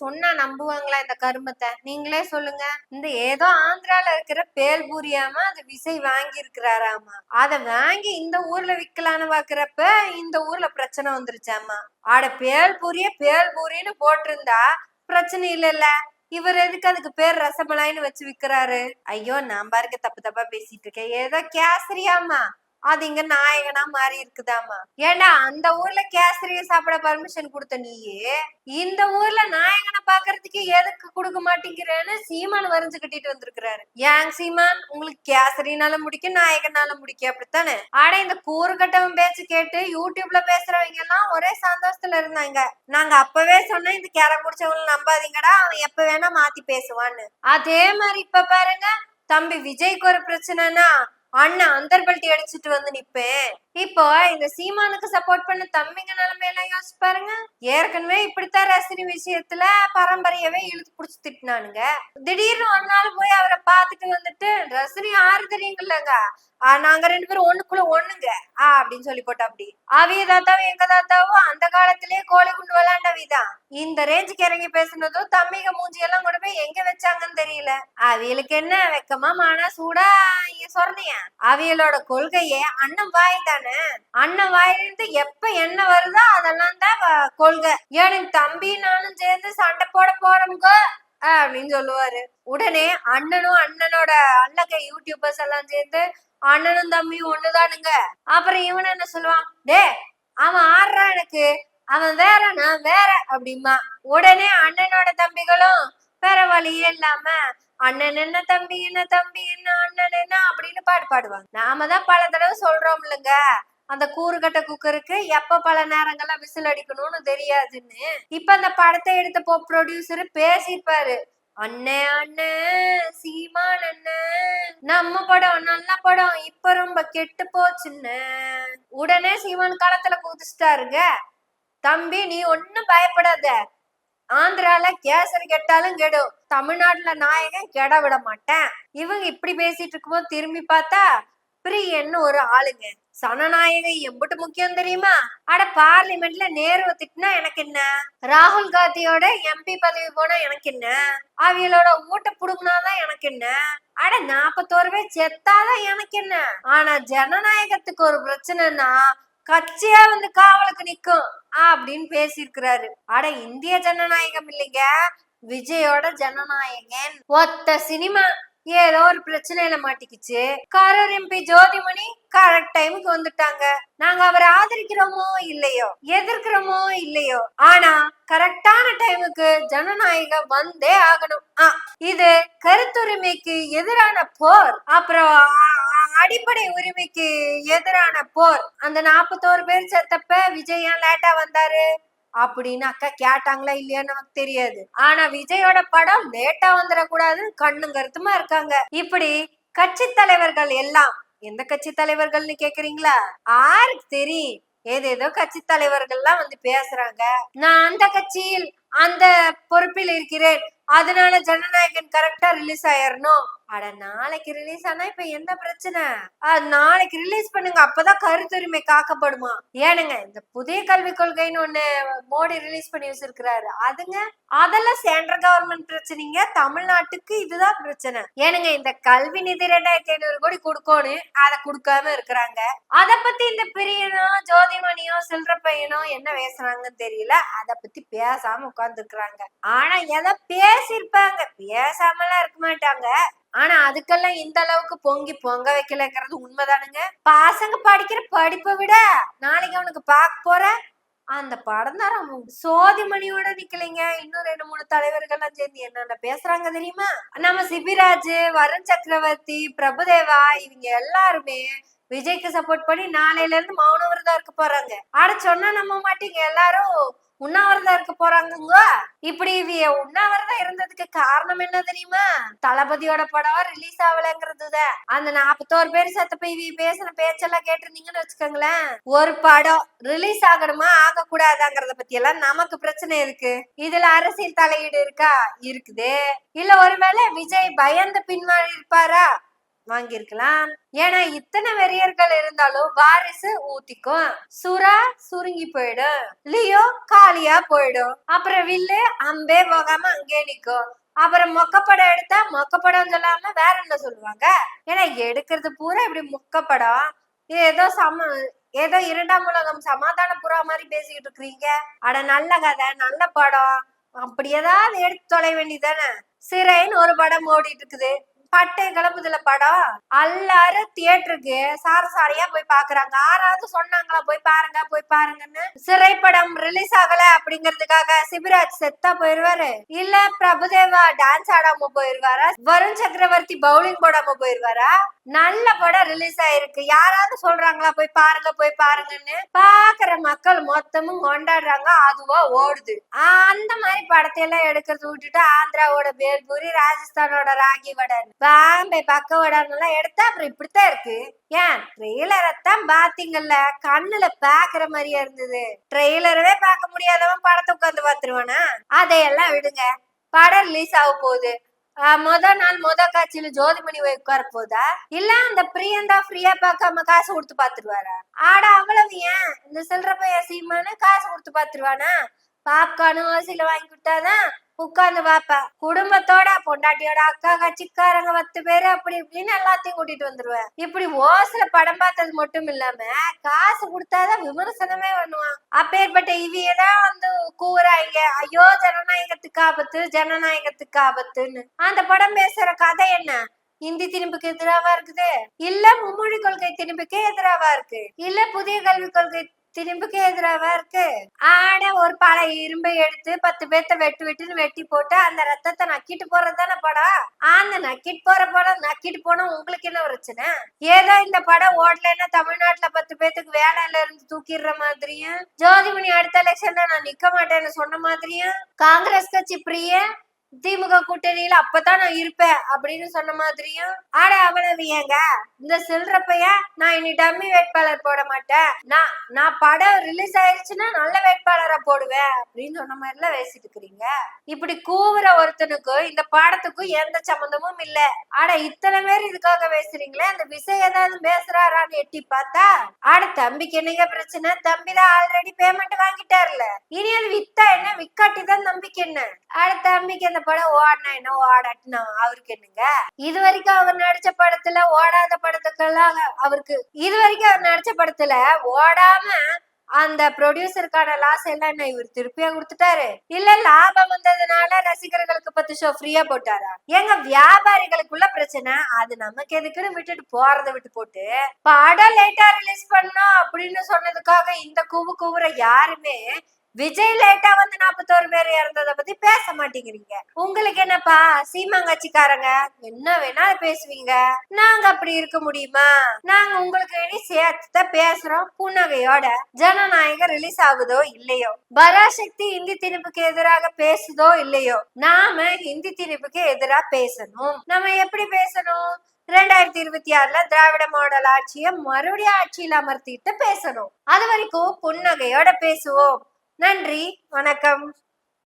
சொன்னா நம்புவாங்களா இந்த கருமத்தை? நீங்களே சொல்லுங்க. இந்த ஏதோ ஆந்திரால இருக்கிற பேல் பேல்பூரியாம அது விசை வாங்கி இருக்கிறாராமா அத வாங்கி இந்த ஊர்ல விக்கலான்னு பாக்குறப்ப இந்த ஊர்ல பிரச்சனை வந்துருச்சாமா? ஆட பேல் பூரிய பேல் பூரின்னு போட்டிருந்தா பிரச்சனை இல்லைல்ல. இவர் எதுக்கு அதுக்கு பேர் ரசமலாயின்னு வச்சு விக்கிறாரு? ஐயோ நான் பாருங்க தப்பு தப்பா பேசிட்டு இருக்கேன். ஏதோ கேசரியாமா? அது இங்க நாயகனா மாறி இருக்குதாமா ஏண்டா அந்த ஊர்ல கேசரிய சாப்பிட பர்மிஷன் கொடுத்த நீயே? இந்த ஊர்ல நாயகனை பாக்குறதுக்கு எதுக்கு கொடுக்க மாட்டேங்கிறேன்னு சீமான் வரைஞ்சு கட்டிட்டு வந்திருக்கிறாரு. ஏங் சீமான் உங்களுக்கு கேசரினால முடிக்கும் நாயகனால முடிக்கும் அப்படித்தானே? ஆனா இந்த கூறு கட்டவன் பேச்சு கேட்டு யூடியூப்ல பேசுறவங்க எல்லாம் ஒரே சந்தோஷத்துல இருந்தாங்க. நாங்க அப்பவே சொன்னோம் இந்த கேர குடிச்சவங்களை நம்பாதீங்கடா அவன் எப்ப வேணா மாத்தி பேசுவான்னு. அதே மாதிரி இப்ப பாருங்க தம்பி விஜய்க்கு ஒரு பிரச்சனைனா அண்ணன் அந்தர்பல்ட்டி அடிச்சுட்டு வந்து நிப்பேன். இப்போ இந்த சீமானுக்கு சப்போர்ட் பண்ண தம்பிங்க நிலைமையெல்லாம் யோசிச்சு பாருங்க. ஏற்கனவே இப்படித்தான் ரசினி விஷயத்துல பரம்பரையவே இழுத்து புடிச்சு திட்டினானுங்க. திடீர்னு ஒரு நாள் போய் அவரை பார்த்துட்டு வந்துட்டு ரசினி ஆறு தெரியுங்கல்லங்க நாங்க ரெண்டு பேரும் ஒண்ணுக்குள்ள ஒண்ணுங்க. ஆ அப்படின்னு சொல்லி போட்டா அப்படி அவிய தாத்தாவும் எங்க தாத்தாவும் அந்த காலத்திலேயே கோழி குண்டு விளையாண்டவிதான் இந்த ரேஞ்சுக்கு இறங்கி பேசுனதும் தம்பிக மூஞ்சி எல்லாம் போய் எங்க வச்சாங்கன்னு தெரியல. அவியலுக்கு என்ன வெக்கமா மானா சூடா இங்க சொல்றியா அவியலோட கொள்கையே அண்ணன் வாய் அண்ணன். வாயிலிருந்து எப்ப என்ன வருதோ அதெல்லாம் தான் கொள்கை. எனக்கு தம்பி நானும் சேர்ந்து சண்டை போட போறோம்ங்க அப்படின்னு சொல்லுவாரு. உடனே அண்ணனும் அண்ணனோட அண்ணக யூடியூபர்ஸ் எல்லாம் சேர்ந்து அண்ணனும் தம்பியும் ஒண்ணுதானுங்க. அப்புறம் இவன் என்ன சொல்லுவான்? டே அவன் ஆடுறான் எனக்கு. அவன் வேற நான் வேற அப்படிமா உடனே அண்ணனோட தம்பிகளும் வேற வழியே இல்லாம அண்ணன் என்ன தம்பி என்ன தம்பி என்ன அண்ணன் என்ன அப்படின்னு பாட்டு பாடுவாங்க. நாம தான் பல தடவை சொல்றோம் இல்லைங்க. அந்த கூறுகட்ட குக்கருக்கு எப்ப பல நேரங்கள்ல விசில் அடிக்கணும்னு தெரியாதுன்னு. இப்ப அந்த படத்தை எடுத்த போ ப்ரொடியூசர் பேசியிருப்பாரு. அண்ணே அண்ணே சீமான் அண்ணே நம்ம படம் நல்ல படம் இப்ப ரொம்ப கெட்டு போச்சுன்னு. உடனே சீமான் காலத்துல குதிச்சிட்டாருங்க. தம்பி நீ ஒன்னும் பயப்படாத. ஆந்திரால கேசரி கெட்டாலும் கெடும் தமிழ்நாட்டுல நாயகன் கெட விட மாட்டேன். இவங்க இப்படி பேசிட்டு இருக்கும்போது திரும்பி பார்த்தா பிரியன்னு ஒரு ஆளுங்க. சனநாயகம் எம்பிட்டு முக்கியம் தெரியுமா? அட பார்லிமெண்ட்ல நேருவை திட்டினா எனக்கு என்ன? ராகுல் காந்தியோட எம்பி பதவி போனா எனக்கு என்ன? அவியலோட ஊட்ட புடுங்கினாதான் எனக்கு என்ன? அட நாப்பத்தோரு பேர் செத்தாதான் எனக்கு என்ன? ஆனா ஜனநாயகத்துக்கு ஒரு பிரச்சனைனா கட்சியா வந்து காவலுக்கு நிக்கும். அப்படின்னு பேசியிருக்கிறாரு. அட இந்திய ஜனநாயகம் இல்லைங்க. விஜயோட ஜனநாயகன். ஒத்த சினிமா. ஏதோ ஒரு பிரச்சனையில மாட்டிக்கிச்சு. கரூர் எம்பி ஜோதிமணி கரெக்ட் டைமுக்கு வந்துட்டாங்க. நாங்க அவரை ஆதரிக்கிறோமோ இல்லையோ? எதிர்க்கிறோமோ இல்லையோ? ஆனா கரெக்டான டைமுக்கு ஜனநாயகம் வந்தே ஆகணும். இது கருத்துரிமைக்கு எதிரான போர். அப்புறம் அடிப்படை உரிமைக்கு எதிரான போர். அந்த நாற்பத்தோரு பேர் செத்தப்ப விஜய் ஏன் லேட்டா வந்தாரு? அப்படின்னு அக்கா கேட்டாங்களா இல்லையான்னு நமக்கு தெரியாது. ஆனா விஜயோட படம் லேட்டா வந்துடக்கூடாதுன்னு கண்ணும் கருத்துமா இருக்காங்க. இப்படி கட்சி தலைவர்கள் எல்லாம் எந்த கட்சி தலைவர்கள்னு கேக்குறீங்களா? யாருக்கு தெரியும். ஏதேதோ கட்சி தலைவர்கள்லாம் வந்து பேசுறாங்க. நான் அந்த கட்சியில் அந்த பொறுப்பில் இருக்கிறேன். அதனால ஜனநாயகன் கரெக்டா ரிலீஸ் ஆயிரணும். அட நாளைக்கு ரிலீஸ் ஆனா இப்ப என்ன பிரச்சனை? நாளைக்கு ரிலீஸ் பண்ணுங்க. அப்பதான் கருத்துரிமை காக்கப்படுமா? ஏனுங்க இந்த புதிய கல்விக் கொள்கைன்னு ஒண்ணு மோடி ரிலீஸ் பண்ணி வச்சிருக்கிறாரு. அதுங்க அதெல்லாம் சென்ட்ரல் கவர்மெண்ட் பிரச்சனைங்க. தமிழ்நாட்டுக்கு இதுதான் பிரச்சனை. ஏனுங்க இந்த கல்வி நிதி ரெண்டாயிரத்தி ஐநூறு கோடி கொடுக்கணும் அதை கொடுக்காம இருக்கிறாங்க. அத பத்தி இந்த பிரியனோ ஜோதிமணியோ சில்ற பையனோ என்ன பேசுறாங்கன்னு தெரியல. அத பத்தி பேசாம உட்கார்ந்து இருக்கிறாங்க ஆனா எதை பேசியிருப்பாங்க? பேசாமலாம் இருக்க மாட்டாங்க. ஆனா அதுக்கெல்லாம் இந்த அளவுக்கு பொங்கி பொங்க வைக்கலங்கிறது உண்மைதானுங்க. பசங்க படிக்கிற படிப்பை விட நாளைக்கு அவனுக்கு பார்க்க போற அந்த படம் தான் சோதிமணியோட நிக்கலைங்க. இன்னும் ரெண்டு மூணு தலைவர்கள்லாம் சேர்ந்து என்னென்ன பேசுறாங்க தெரியுமா? நம்ம சிபிராஜ் வருண் சக்கரவர்த்தி பிரபுதேவா இவங்க எல்லாருமே விஜய்க்கு சப்போர்ட் பண்ணி நாளையில இருந்து மௌன விரதம் இருக்க போறாங்க. ஆட சொன்னா நம்ப மாட்டீங்க. எல்லாரும் உண்ணாவிரதம் இருக்க போறாங்கங்க? இப்படி உண்ணாவிரதம் இருந்ததுக்கு காரணம் என்ன தெரியுமா? தளபதியோட படம் ரிலீஸ் ஆகலங்கிறது அந்த நாற்பத்தோரு பேர் செத்தப்ப இவி பேசின பேச்செல்லாம் கேட்டிருந்தீங்கன்னு வச்சுக்கோங்களேன். ஒரு படம் ரிலீஸ் ஆகணுமா? ஆக கூடாதாங்கிறத பத்தி எல்லாம் நமக்கு பிரச்சனை இருக்கு. இதுல அரசியல் தலையீடு இருக்கா? இருக்குது. இல்ல ஒருவேளை விஜய் பயந்து பின்வாழி இருப்பாரா? வாங்கியிருக்கலாம். ஏன்னா இத்தனை வெறியர்கள் இருந்தாலும் வாரிசு ஊத்திக்கும். சுறா சுருங்கி போயிடும். லியோ காலியா போயிடும். அப்புறம் வில்லு அம்பே போகாம அங்கே நிக்கும். அப்புறம் மொக்கப்படம் எடுத்தா மொக்கப்படம் சொல்லாம வேற என்ன சொல்லுவாங்க? ஏன்னா எடுக்கிறது பூரா இப்படி முக்கப்படம். இது ஏதோ சம ஏதோ இரண்டாம் உலகம் சமாதான புறா மாதிரி பேசிக்கிட்டு இருக்கிறீங்க. அட நல்ல கதை நல்ல படம். அப்படி ஏதாவது எடுத்து தொலை வேண்டியதானே சிறைன்னு ஒரு படம் ஓடிட்டு இருக்குது. பட்டை கிளம்புதுல படம் எல்லாரும் தியேட்டருக்கு சார சாரையா போய் பாக்குறாங்க. யாராவது சொன்னாங்களா போய் பாருங்க போய் பாருங்கன்னு. சிறைப்படம் ரிலீஸ் ஆகல அப்படிங்கறதுக்காக சிபிராஜ் செத்தா போயிருவாரு. இல்ல பிரபுதேவா டான்ஸ் ஆடாம போயிருவாரா? வருண் சக்கரவர்த்தி பவுலிங் போடாம போயிருவாரா? நல்ல படம் ரிலீஸ் ஆயிருக்கு. யாராவது சொல்றாங்களா போய் பாருங்க போய் பாருங்கன்னு. பாக்குற மக்கள் மொத்தமும் கொண்டாடுறாங்க. அதுவா ஓடுது. அந்த மாதிரி படத்தை எல்லாம் எடுக்கிறது விட்டுட்டு ஆந்திராவோட பேல்பூரி ராஜஸ்தானோட ராகி வடன்னு பாம்பே பக்க எல்லாம் எடுத்தா அப்புறம் இப்படித்தான் இருக்கு. ஏன்? ட்ரெய்லரை தான் பாத்தீங்கல்ல கண்ணுல பாக்குற மாதிரியா இருந்தது. ட்ரெய்லரவே பார்க்க முடியாதவன் படத்தை உட்காந்து பாத்துருவானா அதையெல்லாம் விடுங்க. படம் ரிலீஸ் ஆக போகுது. ஆஹ் முத நாள் முத காட்சியில ஜோதிமணி போய் உட்கார போதா? இல்ல அந்த பிரியந்தா ஃப்ரீயா பார்க்காம காசு கொடுத்து பாத்துருவாரா ஆட அவ்வளவு ஏன்? இந்த சில்லற பையன் சீமானு காசு கொடுத்து பாத்துருவானா பாப்கார்னும் ஓசில வாங்கி கொடுத்தாதான் உட்கார்ந்து பாப்பா. குடும்பத்தோட பொண்டாட்டியோட அக்கா கட்சிக்காரங்க பத்து பேரு அப்படி இப்படின்னு எல்லாத்தையும் கூட்டிட்டு வந்துருவேன் இப்படி ஓசில படம் பார்த்தது மட்டும் இல்லாம காசு கொடுத்தாதான் விமர்சனமே பண்ணுவான். அப்பேற்பட்ட இவியதான் வந்து கூறாங்க ஐயோ ஜனநாயகத்துக்கு ஆபத்து ஜனநாயகத்துக்கு ஆபத்துன்னு. அந்த படம் பேசுற கதை என்ன? இந்தி திணிப்புக்கு எதிராவா இருக்குது? இல்ல மும்மொழி கொள்கை திணிப்புக்கே எதிராவா இருக்கு? இல்ல புதிய கல்விக் கொள்கை திரும்புக்கு எதிராவா இருக்கு? ஆனா ஒரு பழைய இரும்பை எடுத்து பத்து பேர்த்த வெட்டு வெட்டுன்னு வெட்டி போட்டு அந்த ரத்தத்தை நக்கிட்டு போறது தானே படம்? அந்த நக்கிட்டு போற படம் நக்கிட்டு போனா உங்களுக்கு என்ன பிரச்சனை? ஏதோ இந்த படம் ஓடலைன்னா தமிழ்நாட்டுல பத்து பேத்துக்கு வேலையில இருந்து தூக்கிடுற மாதிரியும் ஜோதிமணி அடுத்த எலெக்ஷன்ல நான் நிக்க மாட்டேன்னு சொன்ன மாதிரியும் காங்கிரஸ் கட்சி பிரிய? திமுக கூட்டணியில அப்பதான் நான் இருப்பேன் அப்படின்னு சொன்ன மாதிரியும் ஆட அவ்வளவு ஏங்க? இந்த சில்லற நான் இனி டம்மி வேட்பாளர் போட மாட்டேன். நான் நான் படம் ரிலீஸ் ஆயிருச்சுன்னா நல்ல வேட்பாளரா போடுவேன் அப்படின்னு சொன்ன மாதிரி எல்லாம் பேசிட்டு இருக்கிறீங்க. இப்படி கூவுற ஒருத்தனுக்கும் இந்த பாடத்துக்கும் எந்த சம்மந்தமும் இல்ல. ஆட இத்தனை பேர் இதுக்காக பேசுறீங்களே? அந்த விசை ஏதாவது பேசுறாரான்னு எட்டி பார்த்தா ஆட தம்பிக்கு என்னங்க பிரச்சனை? தம்பி தான் ஆல்ரெடி பேமெண்ட் வாங்கிட்டாருல. இனி அது வித்தா என்ன? விக்காட்டி தான் தம்பிக்கு என்ன? ஆட தம்பிக்கு அந்த படம் ஓடினா என்ன ஓடாட்டினா அவருக்கு என்னங்க? இது வரைக்கும் அவர் நடிச்ச படத்துல ஓடாத படத்துக்கெல்லாம் அவருக்கு இது வரைக்கும் அவர் நடிச்ச படத்துல ஓடாம அந்த ப்ரொடியூசருக்கான லாஸ் எல்லாம் என்ன இவர் திருப்பியா கொடுத்துட்டாரு? இல்ல லாபம் வந்ததுனால ரசிகர்களுக்கு பத்து ஷோ ஃப்ரீயா போட்டாரா? எங்க வியாபாரிகளுக்குள்ள பிரச்சனை. அது நமக்கு எதுக்குன்னு விட்டுட்டு போறத விட்டு போட்டு படம் லேட்டா ரிலீஸ் பண்ணோம் அப்படின்னு சொன்னதுக்காக இந்த கூவு கூவுற யாருமே விஜய் லேட்டா வந்து நாற்பத்தோரு பேர் இறந்ததை பத்தி பேச மாட்டேங்கிறீங்க. உங்களுக்கு என்னப்பா? சீமாங்கட்சிக்காரங்க என்ன வேணாலும் பேசுவீங்க? நாங்க அப்படி இருக்க முடியுமா? நாங்க உங்களுக்கு இனி சேர்த்துதான் பேசுறோம். புன்னகையோட ஜனநாயகம் ரிலீஸ் ஆகுதோ இல்லையோ? பராசக்தி இந்தி திணிப்புக்கு எதிராக பேசுதோ இல்லையோ? நாம இந்தி திணிப்புக்கு எதிராக பேசணும். நம்ம எப்படி பேசணும்? ரெண்டாயிரத்தி இருபத்தி ஆறுல திராவிட மாடல் ஆட்சியை மறுபடியும் ஆட்சியில் அமர்த்திட்டு பேசணும். அது வரைக்கும் புன்னகையோட பேசுவோம். நன்றி. வணக்கம்.